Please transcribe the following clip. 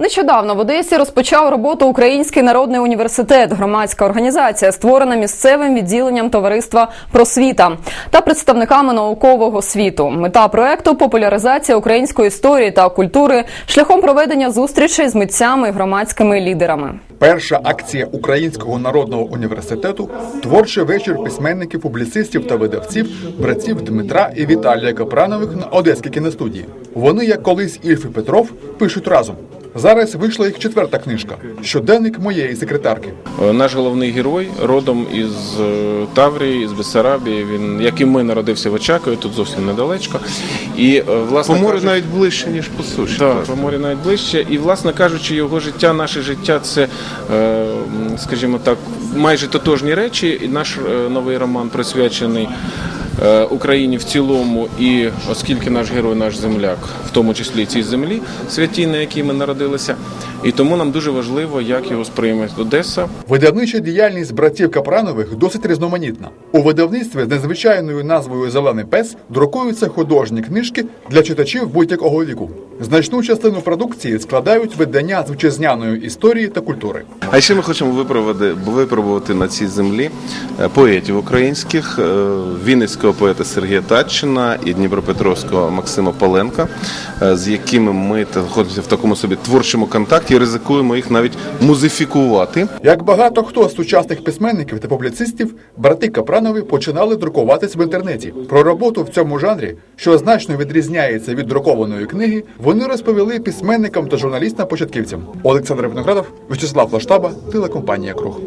Нещодавно в Одесі розпочав роботу Український народний університет, громадська організація, створена місцевим відділенням товариства Просвіта та представниками наукового світу. Мета проекту популяризація української історії та культури шляхом проведення зустрічей з митцями і громадськими лідерами. Перша акція Українського народного університету творчий вечір письменників, публіцистів та видавців, братів Дмитра і Віталія Капранових на Одеській кіностудії. Вони, як колись Ільф і Петров, пишуть разом. Зараз вийшла їх четверта книжка щоденник моєї секретарки. Е, Наш головний герой родом із е, Таврії, із Бессарабії. Він, як і ми, народився в Очакові, тут зовсім недалечко. І е, власне По морю кажучи- навіть ближче, ніж по суші. Так, по морі навіть ближче. І, власне кажучи, його життя, наше життя це, скажімо так, майже тотожні речі. І наш новий роман присвячений Україні в цілому. І оскільки наш герой, наш земляк, в тому числі цій землі святій, на якій ми народилися. І тому нам дуже важливо, як його сприйме Одеса. Видавнича діяльність братів Капранових досить різноманітна. У видавництві з незвичайною назвою Зелений пес друкуються художні книжки для читачів будь-якого віку. Значну частину продукції складають видання з вітчизняної історії та культури. А ще ми хочемо випробувати, випробувати на цій землі е, поетів українських, е, вінницького поета Сергія Татчина і Дніпропетровського Максима Паленка, е, з якими ми знаходимося в такому собі творчому контакті і ризикуємо їх навіть музифікувати. Як багато хто з сучасних письменників та публіцистів, брати Капранови починали друкуватись в інтернеті. Про роботу в цьому жанрі, що значно відрізняється від друкованої книги, вони розповіли письменникам та журналістам-початківцям. Олександр Виноградов, Вячеслав Лаштаба, телекомпанія Круг.